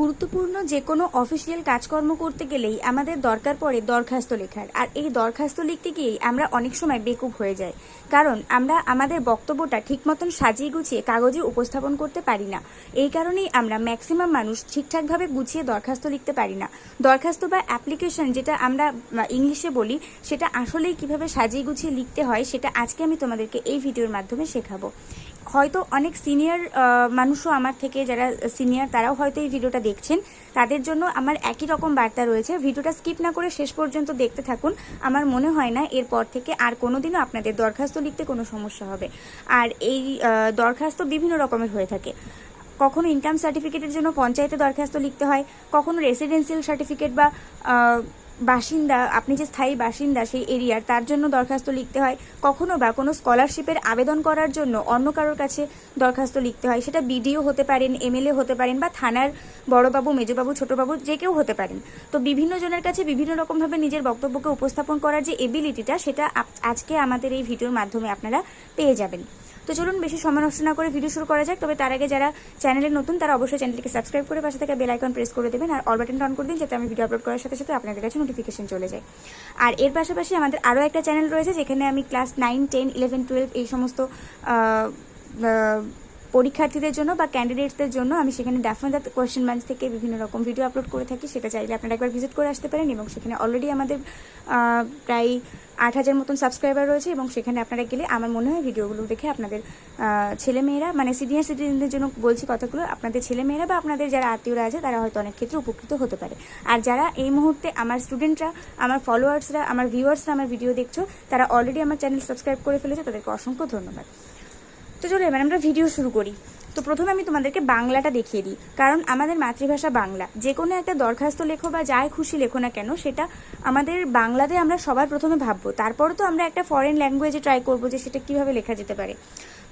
গুরুত্বপূর্ণ যে কোনো অফিসিয়াল কাজকর্ম করতে গেলেই আমাদের দরকার পড়ে দরখাস্ত লেখার। আর এই দরখাস্ত লিখতে গিয়েই আমরা অনেক সময় বেকুব হয়ে যাই। কারণ আমরা আমাদের বক্তব্যটা ঠিক মতন সাজিয়ে গুছিয়ে কাগজে উপস্থাপন করতে পারি না। এই কারণেই আমরা ম্যাক্সিমাম মানুষ ঠিকঠাকভাবে গুছিয়ে দরখাস্ত লিখতে পারি না। দরখাস্ত বা অ্যাপ্লিকেশন যেটা আমরা ইংলিশে বলি, সেটা আসলেই কীভাবে সাজিয়ে গুছিয়ে লিখতে হয়, সেটা আজকে আমি তোমাদেরকে এই ভিডিওর মাধ্যমে শেখাবো। হয়তো অনেক সিনিয়র মানুষও আমার থেকে যারা সিনিয়র তারাও হয়তো এই ভিডিওটা দেখছেন। তাদের জন্য আমার একই রকম বার্তা রয়েছে। ভিডিওটা স্কিপ না করে শেষ পর্যন্ত দেখতে থাকুন। আমার মনে হয় না এরপর থেকে আর কোনোদিনও আপনাদের দরখাস্ত লিখতে কোনো সমস্যা হবে। আর এই দরখাস্ত বিভিন্ন রকমের হয়ে থাকে। কখনো ইনকাম সার্টিফিকেটের জন্য পঞ্চায়েতে দরখাস্ত লিখতে হয়, কখনো রেসিডেন্সিয়াল সার্টিফিকেট বা বাসিন্দা, আপনি যে স্থায়ী বাসিন্দা সেই এরিয়ার, তার জন্য দরখাস্ত লিখতে হয়। কখনো বা কোনো স্কলারশিপের আবেদন করার জন্য অন্য কারোর কাছে দরখাস্ত লিখতে হয়। সেটা বিডিও হতে পারেন, এমএলএ হতে পারেন বা থানার বড়বাবু, মেজবাবু, ছোটবাবু যে কেউ হতে পারেন। তো বিভিন্ন জনের কাছে বিভিন্ন রকমভাবে নিজের বক্তব্যকে উপস্থাপন করার যে এবিলিটিটা সেটা আজকে আমাদের এই ভিডিওর মাধ্যমে আপনারা পেয়ে যাবেন। তো চলুন বেশি সময় নষ্ট না করে ভিডিও শুরু করা যাক। তবে তার আগে যারা চ্যানেলে নতুন, তারা অবশ্যই চ্যানেলটিকে সাবস্ক্রাইব করে পাশে থেকে বেল আইকন প্রেস করে দেবেন আর অল বাটনটা অন করে দিন যাতে আমি ভিডিও আপলোড করার সাথে সাথে আপনাদের কাছে নোটিফিকেশন চলে যায়। আর এর পাশাপাশি আমাদের আরও একটা চ্যানেল রয়েছে, যেখানে আমি class nine ten eleven twelve এই সমস্ত পরীক্ষার্থীদের জন্য বা ক্যান্ডিডেটসদের জন্য আমি সেখানে ডেফিনেট কোয়েশ্চেন ব্যাংক থেকে বিভিন্ন রকম ভিডিও আপলোড করে থাকি। সেটা চাইলে আপনারা একবার ভিজিট করে আসতে পারেন এবং সেখানে অলরেডি আমাদের প্রায় আট হাজার মতন সাবস্ক্রাইবার রয়েছে এবং সেখানে আপনারা গেলে আমার মনে হয় ভিডিওগুলো দেখে আপনাদের ছেলেমেয়েরা মানে সিনিয়র সিটিজেনদের জন্য বলছি কথাগুলো, আপনাদের ছেলেমেয়েরা বা আপনাদের যারা আত্মীয়রা আছে তারা হয়তো অনেক ক্ষেত্রে উপকৃত হতে পারে। আর যারা এই মুহূর্তে আমার স্টুডেন্টরা আমার ফলোয়ার্সরা আমার ভিউয়ার্সরা আমার ভিডিও দেখছ, তারা অলরেডি আমার চ্যানেল সাবস্ক্রাইব করে ফেলেছে, তাদেরকে অসংখ্য ধন্যবাদ। তো চলো এবার আমরা ভিডিও শুরু করি। তো প্রথমে আমি তোমাদেরকে বাংলাটা দেখিয়ে দিই। কারণ আমাদের মাতৃভাষা বাংলা। যে কোনো একটা দরখাস্ত লেখো বা যাই খুশি লেখো না কেন, সেটা আমাদের বাংলাতে আমরা সবার প্রথমে ভাববো। তারপরে তো আমরা একটা ফরেন ল্যাঙ্গুয়েজে ট্রাই করব যে সেটা কীভাবে লেখা যেতে পারে।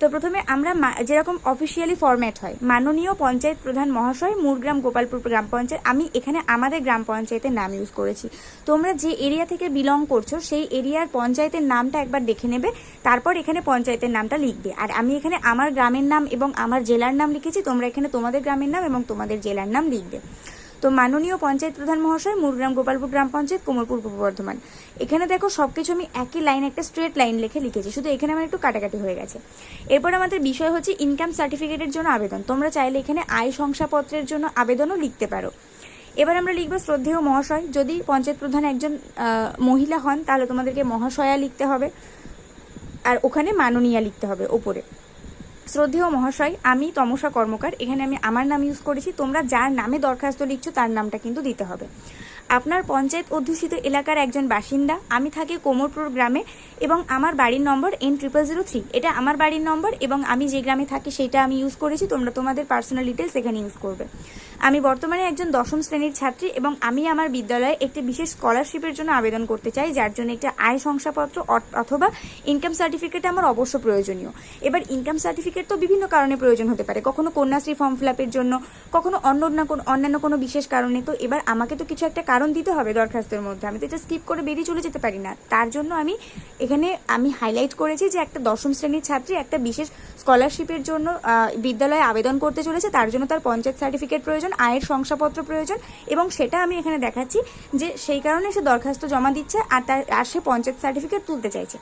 তো প্রথমে আমরা যেরকম অফিসিয়ালি ফরম্যাট হয়, মাননীয় পঞ্চায়েত প্রধান মহাশয় মুরগ্রাম গোপালপুর গ্রাম পঞ্চায়েত, আমি এখানে আমাদের গ্রাম পঞ্চায়েতের নাম ইউজ করেছি। তোমরা যে এরিয়া থেকে বিলং করছ, সেই এরিয়ার পঞ্চায়েতের নামটা একবার দেখে নেবে, তারপর এখানে পঞ্চায়েতের নামটা লিখবে। আর আমি এখানে আমার গ্রামের নাম এবং আমার জেলার নাম লিখেছি, তোমরা এখানে তোমাদের গ্রামের নাম এবং তোমাদের জেলার নাম লিখবে। তো মাননীয় পঞ্চায়েত প্রধান মহাশয়, মুরগ্রাম গোপালপুর গ্রাম পঞ্চায়েত কোমরপুর পূর্ব বর্ধমান। এখানে দেখো সবকিছু আমি একই লাইন একটা স্ট্রেট লাইন লিখে লিখেছি। শুধু এখানে আমার একটু কাটাকাটি হয়ে গেছে। এরপর আমাদের বিষয় হচ্ছে ইনকাম সার্টিফিকেটের জন্য আবেদন। তোমরা চাইলে এখানে আয় শংসাপত্রের জন্য আবেদনও লিখতে পারো। এবার আমরা লিখব শ্রদ্ধেয় মহাশয়। যদি পঞ্চায়েত প্রধান একজন মহিলা হন, তাহলে তোমাদেরকে মহাশয়া লিখতে হবে। আর ওখানে মাননীয়া লিখতে হবে, ওপরে। শ্রদ্ধেয় মহাশয়, আমি তমসা কর্মকার। এখানে আমি আমার নাম ইউজ করেছি। তোমরা যার নামে দরখাস্ত লিখছো, তার নামটা কিন্তু দিতে হবে। আপনার পঞ্চায়েত অধ্যুষিত এলাকার একজন বাসিন্দা, আমি থাকি কোমরপুর গ্রামে এবং আমার বাড়ির number N triple zero three এটা আমার বাড়ির নম্বর এবং আমি যে গ্রামে থাকি, সেটা আমি ইউজ করেছি। তোমরা তোমাদের পার্সোনাল ডিটেলস এখানে ইউজ করবে। আমি বর্তমানে একজন দশম শ্রেণির ছাত্রী এবং আমি আমার বিদ্যালয়ে একটি বিশেষ স্কলারশিপের জন্য আবেদন করতে চাই, যার জন্য একটি আয় শংসাপত্র অথ- অথবা ইনকাম সার্টিফিকেট আমার অবশ্য প্রয়োজনীয়। এবার ইনকাম সার্টিফিকেট তো বিভিন্ন কারণে প্রয়োজন হতে পারে। কখনো কন্যাশ্রী ফর্ম ফিল আপের জন্য, কখনো অন্য না অন্যান্য কোনো বিশেষ কারণে। তো এবার আমাকে তো কিছু একটা কারণ দিতে হবে দরখাস্তের মধ্যে। আমি তো এটা স্কিপ করে বেরিয়ে চলে যেতে পারি না। তার জন্য আমি এখানে আমি হাইলাইট করেছি যে একটা দশম শ্রেণির ছাত্রী একটা বিশেষ স্কলারশিপের জন্য বিদ্যালয়ে আবেদন করতে চলেছে। তার জন্য তার পঞ্চায়েত সার্টিফিকেট প্রয়োজন। আয়ের শংসাপত্র প্রয়োজন এবং সেটা আমি এখানে দেখাচ্ছি যে সেই কারণে সে দরখাস্ত জমা দিচ্ছে আর তার, আর সে পঞ্চায়েত সার্টিফিকেট তুলতে চাইছে।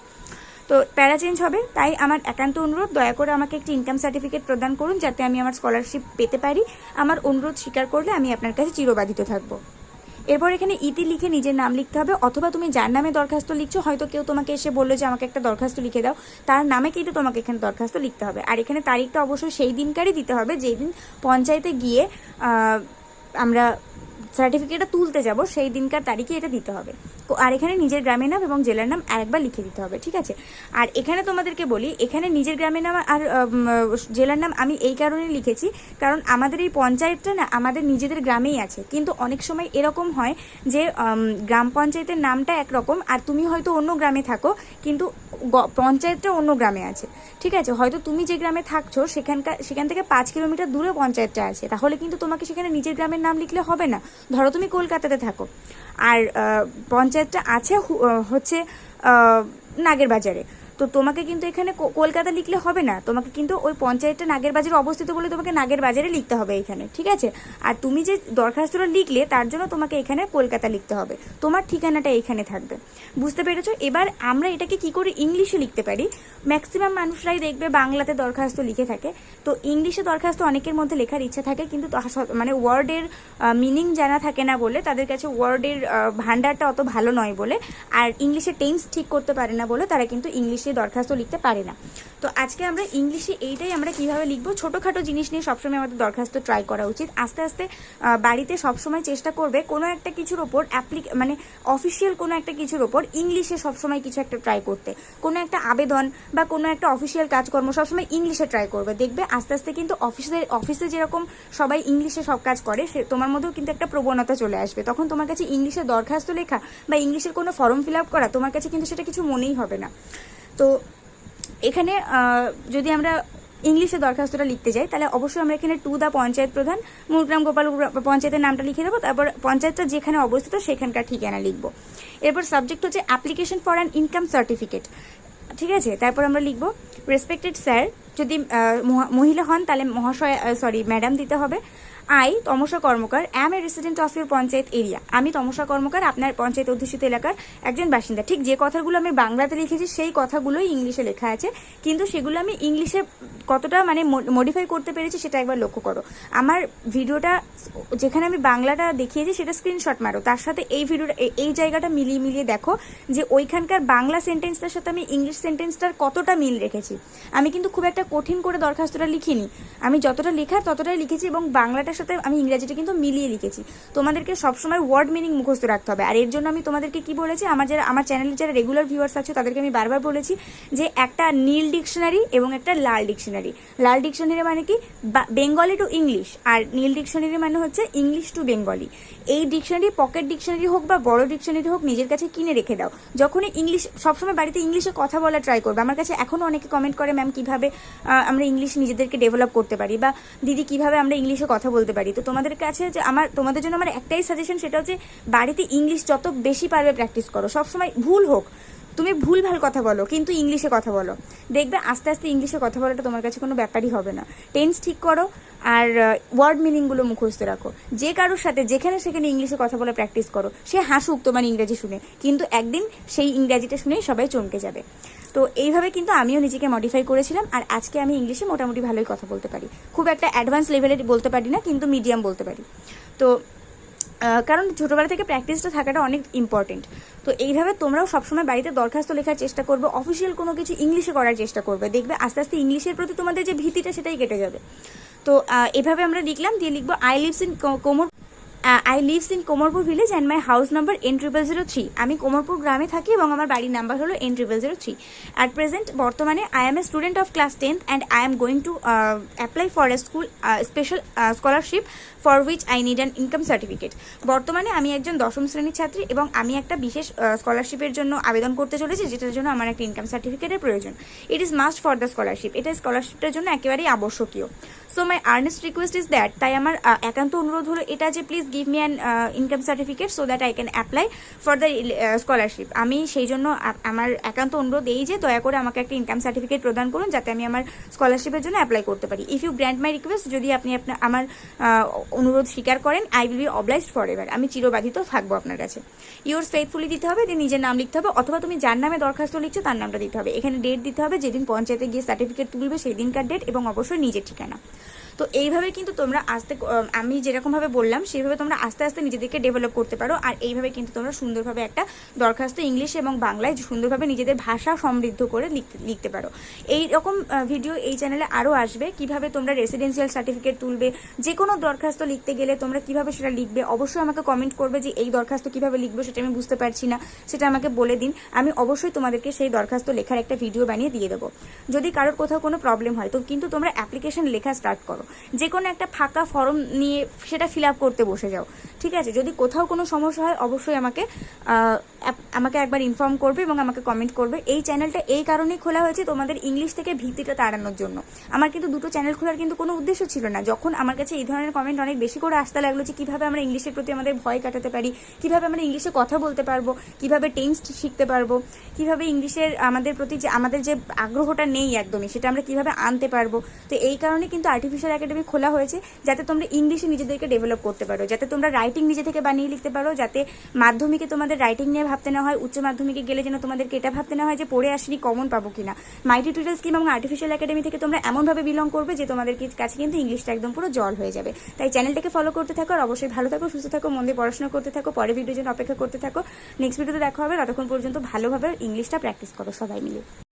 তো প্যারা চেঞ্জ হবে, তাই আমার একান্ত অনুরোধ, দয়া করে আমাকে একটি ইনকাম সার্টিফিকেট প্রদান করুন যাতে আমি আমার স্কলারশিপ পেতে পারি। আমার অনুরোধ স্বীকার করলে আমি আপনার কাছে চিরবাধিত থাকব। এরপর এখানে ইতি লিখে নিজের নাম লিখতে হবে, অথবা তুমি যার নামে দরখাস্ত লিখছো, হয়তো কেউ তোমাকে এসে বলল যে আমাকে একটা দরখাস্ত লিখে দাও, তার নামে কিন্তু তোমাকে এখানে দরখাস্ত লিখতে হবে। আর এখানে তারিখটা অবশ্যই সেই দিনকারই দিতে হবে যেই দিন পঞ্চায়েতে গিয়ে আমরা সার্টিফিকেটটা তুলতে যাব, সেই দিনকার তারিখে এটা দিতে হবে। আর এখানে নিজের গ্রামের নাম এবং জেলার নাম আরেকবার লিখে দিতে হবে, ঠিক আছে? আর এখানে তোমাদেরকে বলি, এখানে নিজের গ্রামের নাম আর জেলার নাম আমি এই কারণে লিখেছি, কারণ আমাদের এই পঞ্চায়েতটা না আমাদের নিজেদের গ্রামেই আছে। কিন্তু অনেক সময় এরকম হয় যে গ্রাম পঞ্চায়েতের নামটা একরকম আর তুমি হয়তো অন্য গ্রামে থাকো, কিন্তু পঞ্চায়েতটা অন্য গ্রামে আছে, ঠিক আছে? হয়তো তুমি যে গ্রামে থাকছো, সেখানকার, সেখান থেকে পাঁচ কিলোমিটার দূরে পঞ্চায়েতটা আছে। তাহলে কিন্তু তোমাকে সেখানে নিজের গ্রামের নাম লিখলে হবে না। ধরো তুমি কলকাতাতে থাকো আর পঞ্চায়েতটা আছে হচ্ছে নাগের বাজারে তো তোমাকে কিন্তু এখানে কলকাতা লিখলে হবে না। তোমাকে কিন্তু ওই পঞ্চায়েতটা নাগের বাজারে অবস্থিত বলে তোমাকে নাগের বাজারে লিখতে হবে এখানে, ঠিক আছে? আর তুমি যে দরখাস্তটা লিখলে, তার জন্য তোমাকে এখানে কলকাতা লিখতে হবে। তোমার ঠিকানাটা এখানে থাকবে। বুঝতে পেরেছ? এবার আমরা এটাকে কি করে ইংলিশে লিখতে পারি? ম্যাক্সিমাম মানুষরাই দেখবে বাংলাতে দরখাস্ত লিখে থাকে। তো ইংলিশে দরখাস্ত অনেকের মধ্যে লেখার ইচ্ছা থাকে, কিন্তু মানে ওয়ার্ডের মিনিং জানা থাকে না বলে, তাদের কাছে ওয়ার্ডের ভান্ডারটা অত ভালো নয় বলে। আর ইংলিশে টেন্স ঠিক করতে পারে না বলে, তারা কিন্তু ইংলিশে দরখাস্ত লিখতে পারে না। তো আজকে আমরা ইংলিশে এইটাই আমরা কীভাবে লিখব? ছোটোখাটো জিনিস নিয়ে সবসময় আমাদের দরখাস্ত ট্রাই করা উচিত। আস্তে আস্তে বাড়িতে সবসময় চেষ্টা করবে কোনো একটা কিছুর ওপর অ্যাপ্লিক মানে অফিসিয়াল কোনো একটা কিছুর ওপর ইংলিশে সবসময় কিছু একটা ট্রাই করতে। কোনো একটা আবেদন বা কোনো একটা অফিসিয়াল কাজকর্ম সবসময় ইংলিশে ট্রাই করবে। দেখবে আস্তে আস্তে কিন্তু অফিসে অফিসে যেরকম সবাই ইংলিশে সব কাজ করে, সে তোমার মধ্যেও কিন্তু একটা প্রবণতা চলে আসবে। তখন তোমার কাছে ইংলিশে দরখাস্ত লেখা বা ইংলিশের কোনো ফর্ম ফিল আপ করা তোমার কাছে কিন্তু সেটা কিছু মনেই হবে না। তো এখানে যদি আমরা ইংলিশে দরখাস্তটা লিখতে যাই, তাহলে অবশ্যই আমরা এখানে টু দা পঞ্চায়েত প্রধান, মুরগ্রাম গোপাল পঞ্চায়েতের নামটা লিখে দেবো, তারপর পঞ্চায়েতটা যেখানে অবস্থিত সেখানকার ঠিকানা লিখব। এরপর সাবজেক্ট হচ্ছে application for an income certificate ঠিক আছে? তারপর আমরা লিখব রেসপেক্টেড স্যার যদি মহা- মহিলা হন, তাহলে মহাশয় সরি ম্যাডাম দিতে হবে। I, Tamasa Karmakar am a resident of your panchayat area আমি তমসা কর্মকার, আপনার পঞ্চায়েত অধ্যুষিত এলাকার একজন বাসিন্দা। ঠিক যে কথাগুলো আমি বাংলাতে লিখেছি, সেই কথাগুলোই ইংলিশে লেখা আছে। কিন্তু সেগুলো আমি ইংলিশে কতটা মানে মডিফাই করতে পেরেছি, সেটা একবার লক্ষ্য করো। আমার ভিডিওটা, যেখানে আমি বাংলাটা দেখিয়েছি, সেটা স্ক্রিনশট মারো। তার সাথে এই ভিডিওটা এই জায়গাটা মিলিয়ে মিলিয়ে দেখো যে ওইখানকার বাংলা সেন্টেন্সটার সাথে আমি ইংলিশ সেন্টেন্সটার কতটা মিল রেখেছি। আমি কিন্তু খুব একটা কঠিন করে দরখাস্তটা লিখিনি। আমি যতটা লেখার ততটাই লিখেছি এবং বাংলাটার সাথে আমি ইংরেজিটা কিন্তু মিলিয়ে লিখেছি। তোমাদেরকে সবসময় ওয়ার্ড মিনিং মুখস্থ রাখতে হবে। আর এর জন্য আমি তোমাদেরকে কি বলেছি, আমার যারা, আমার চ্যানেলে যারা রেগুলার ভিউয়ার্স আছে, তাদেরকে আমি বারবার বলেছি যে একটা নীল ডিকশনারি এবং একটা লাল ডিকশনারি লাল ডিকশনারি মানে কি? বেঙ্গলি টু ইংলিশ আর নীল ডিকশনারি মানে হচ্ছে ইংলিশ টু বেঙ্গলি এই ডিকশনারি পকেট ডিকশনারি হোক বা বড় ডিকশনারি হোক, নিজের কাছে কিনে রেখে দাও। যখনই ইংলিশ সবসময় বাড়িতে ইংলিশে কথা বলা ট্রাই করবে। আমার কাছে এখনও অনেকে কমেন্ট করে ম্যাম কীভাবে আমরা ইংলিশ নিজেদেরকে ডেভেলপ করতে পারি? বা, দিদি, কীভাবে আমরা ইংলিশে কথা বলতে পারি। তো তোমাদের কাছে যে আমার, তোমাদের জন্য আমার একটাই সাজেশন সেটা হচ্ছে বাড়িতে ইংলিশ যত বেশি পারবে প্র্যাকটিস করো। সবসময় ভুল হোক, তুমি ভুল ভালো কথা বলো, কিন্তু ইংলিশে কথা বলো। দেখবে আস্তে আস্তে ইংলিশে কথা বলাটা তোমার কাছে কোনো ব্যাপারই হবে না। টেন্স ঠিক করো আর ওয়ার্ড মিনিংগুলো মুখস্থ রাখো। যে কারোর সাথে, যেখানে সেখানে ইংলিশে কথা বলে প্র্যাকটিস করো। সে হাসুক তোমার ইংরেজি শুনে, কিন্তু একদিন সেই ইংরেজিটা শুনেই সবাই চমকে যাবে। তো এইভাবে কিন্তু আমিও নিজেকে মডিফাই করেছিলাম, আর আজকে আমি ইংলিশে মোটামুটি ভালোই কথা বলতে পারি। খুব একটা অ্যাডভান্স লেভেলের বলতে পারি না, কিন্তু মিডিয়াম বলতে পারি। তো কারণ ছোটোবেলা থেকে প্র্যাকটিসটা থাকাটা অনেক ইম্পর্টেন্ট তো এইভাবে তোমরাও সবসময় বাড়িতে দরখাস্ত লেখার চেষ্টা করবে অফিসিয়াল কোনো কিছু ইংলিশে করার চেষ্টা করবে। দেখবে আস্তে আস্তে ইংলিশের প্রতি তোমাদের যে ভীতিটা সেটাই কেটে যাবে। তো এভাবে আমরা লিখলাম, দিয়ে লিখব I lives in Komar I lives in Komarpur village and my house number N triple zero three আমি কোমরপুর গ্রামে থাকি এবং আমার বাড়ির নাম্বার হলো N triple zero three at present বর্তমানে I am a student of class tenth and I am going to apply for a school special scholarship for which I need an income certificate বর্তমানে আমি একজন দশম শ্রেণির ছাত্রী এবং আমি একটা বিশেষ স্কলারশিপের জন্য আবেদন করতে চলেছি, যেটার জন্য আমার একটা ইনকাম সার্টিফিকেটের প্রয়োজন। It is must for the scholarship এটা স্কলারশিপটার জন্য একেবারেই আবশ্যকীয়। So my earnest request is that তাই আমার একান্ত অনুরোধ হলো এটা যে please give me an income certificate so that I can apply for the scholarship আমি সেই জন্য আমার একান্ত অনুরোধ এই যে দয়া করে আমাকে একটা ইনকাম সার্টিফিকেট প্রদান করুন যাতে আমি আমার স্কলারশিপের জন্য অ্যাপ্লাই করতে পারি। If you grand my request যদি আপনি আপনার আমার অনুরোধ স্বীকার করেন I will be obliged for ever আমি চিরবাধিত থাকব আপনার কাছে। ইউর্স ফেথফুলি দিতে হবে, দিয়ে নিজের নাম লিখতে হবে, অথবা তুমি যার নামে দরখাস্ত লিখছো তার নামটা দিতে হবে। এখানে ডেট দিতে হবে, যেদিন পঞ্চায়েতে গিয়ে সার্টিফিকেট তুলবে সেই দিনকার ডেট এবং অবশ্যই নিজের ঠিকানা। তো এইভাবে কিন্তু তোমরা আস্তে আমি যেরকমভাবে বললাম, সেইভাবে তোমরা আস্তে আস্তে নিজেদেরকে ডেভেলপ করতে পারো। আর এইভাবে কিন্তু তোমরা সুন্দরভাবে একটা দরখাস্ত ইংলিশ এবং বাংলায় সুন্দরভাবে নিজেদের ভাষা সমৃদ্ধ করে লিখতে লিখতে পারো। এই রকম ভিডিও এই চ্যানেলে আরও আসবে। কীভাবে তোমরা রেসিডেন্সিয়াল সার্টিফিকেট তুলবে যে কোনো দরখাস্ত লিখতে গেলে তোমরা কীভাবে সেটা লিখবে, অবশ্যই আমাকে কমেন্ট করবে যে এই দরখাস্ত কীভাবে লিখব সেটা আমি বুঝতে পারছি না, সেটা আমাকে বলে দিন। আমি অবশ্যই তোমাদেরকে সেই দরখাস্ত লেখার একটা ভিডিও বানিয়ে দিয়ে দেবো। যদি কারোর কোথাও কোনো প্রবলেম হয়, তো কিন্তু তোমরা অ্যাপ্লিকেশন লেখা স্টার্ট করো। যে কোনো একটা ফাঁকা ফর্ম নিয়ে সেটা ফিল আপ করতে বসে যাও। ঠিক আছে? যদি কোথাও কোনো সমস্যা হয়, অবশ্যই আমাকে আমাকে একবার ইনফর্ম করবে এবং আমাকে কমেন্ট করবে। এই চ্যানেলটা এই কারণেই খোলা হয়েছে তোমাদের ইংলিশ থেকে ভীতিটা তাড়ানোর জন্য। আমার কিন্তু দুটো চ্যানেল খোলার কিন্তু কোনো উদ্দেশ্য ছিল না। যখন আমার কাছে এই ধরনের কমেন্ট অনেক বেশি করে আসতে লাগল যে কীভাবে আমরা ইংলিশের প্রতি আমাদের ভয় কাটাতে পারি, কীভাবে আমরা ইংলিশে কথা বলতে পারব, কীভাবে টেন্স শিখতে পারব, কীভাবে ইংলিশের আমাদের প্রতি যে আমাদের যে আগ্রহটা নেই একদমই, সেটা আমরা কীভাবে আনতে পারব। তো এই কারণে কিন্তু আর্টিফিশিয়াল একাডেমি খোলা হয়েছে, যাতে তোমরা ইংলিশে নিজেদেরকে ডেভেলপ করতে পারো, যাতে তোমরা রাইটিং নিজে থেকে বানিয়ে লিখতে পারো, যাতে মাধ্যমিকে তোমাদের রাইটিং নিয়ে ভাবতে না হয়, উচ্চ মাধ্যমিকে গেলে যেন তোমাদেরকে এটা ভাবতে না হয় যে পড়ে আসিনি কমন পাবো কিনা। মাইটি টিউটার স্কিম এবং আর্টিফিশিয়াল একাডেমি থেকে তোমরা এমনভাবে বিলং করবে যে তোমাদের কাছে কিন্তু ইংলিশটা একদম পুরো জল হয়ে যাবে। তাই চ্যানেলটাকে ফলো করতে থাকো আর অবশ্যই ভালো থাকো, সুস্থ থাকো, মন দিয়ে পড়াশোনা করতে থাকো পরে ভিডিও জন্য অপেক্ষা করতে থাকো। নেক্সট ভিডিওতে দেখা হবে, ততক্ষণ পর্যন্ত ভালোভাবে ইংলিশটা প্র্যাকটিস করো সবাই মিলে।